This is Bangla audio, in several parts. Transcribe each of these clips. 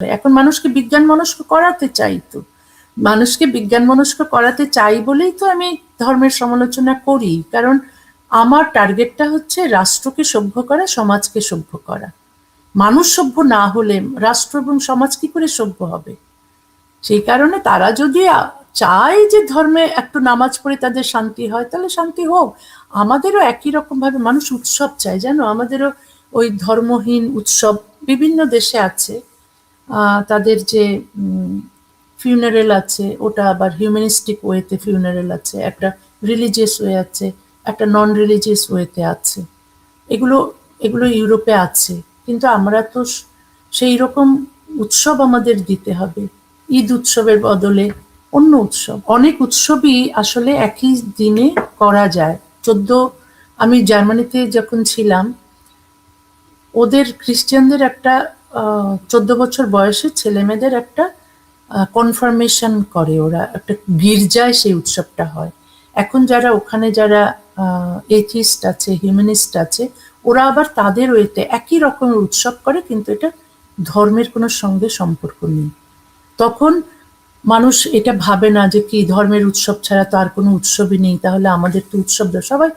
এখন মানুষকে বিজ্ঞান মনস্ক করাতে চাই তো। মানুষকে বিজ্ঞান মনস্ক করাতে চাই বলেই তো আমি ধর্মের সমালোচনা করি। কারণ আমার টার্গেটটা হচ্ছে রাষ্ট্রকে সভ্য করা, সমাজকে সভ্য করা। মানুষ সভ্য না হলে রাষ্ট্র এবং সমাজ কি করে সভ্য হবে? সেই কারণে তারা যদি চায় যে ধর্মে একটু নামাজ পড়ে তাদের শান্তি হয়, তাহলে শান্তি হোক। আমাদেরও একই রকম ভাবে মানুষ উৎসব চায়, জানো? আমাদেরও ওই ধর্মহীন উৎসব বিভিন্ন দেশে আছে। তাদের যে ফিউনারেল আছে, ওটা আবার হিউম্যানিস্টিক ওয়েতে ফিউনারেল আছে, একটা রিলিজিয়াস ওয়ে আছে, একটা নন রিলিজিয়াস ওয়েতে আছে। এগুলো এগুলো ইউরোপে আছে, কিন্তু আমরা তো সেই রকম উৎসব আমাদের দিতে হবে। ঈদ উৎসবের বদলে অন্য উৎসব। অনেক উৎসবই আসলে একই দিনে করা যায়। চোদ্দ, আমি জার্মানিতে যখন ছিলাম, ওদের খ্রিস্টানদের একটা চোদ্দ বছর বয়সে ছেলে মেয়েদের একটা কনফার্মেশন করে ওরা, একটা গির্জায় সেই উৎসবটা হয় এখন যারা ওখানে যারা এথিস্ট আছে হিউম্যানিস্ট আছে, ওরা আবার তাদের ওয়েতে একই রকমের উৎসব করে, কিন্তু এটা ধর্মের কোনো সঙ্গে সম্পর্ক নেই তখন মানুষ এটা ভাবে না যে কি ধর্মের উৎসব ছাড়া তো আর কোনো উৎসবই নেই, তাহলে আমাদের তো উৎসব। সবাই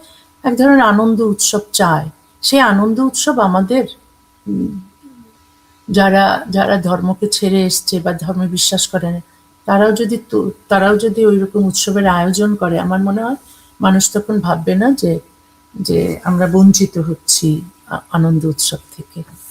এক ধরনের আনন্দ উৎসব চায় সেই আনন্দ উৎসব আমাদের যারা যারা ধর্মকে ছেড়ে এসছে বা ধর্মে বিশ্বাস করে না, তারাও যদি তারাও যদি ওই রকম উৎসবের আয়োজন করে, আমার মনে হয় মানুষ তখন ভাববে না যে যে আমরা বঞ্চিত হচ্ছি আনন্দ উৎসব থেকে।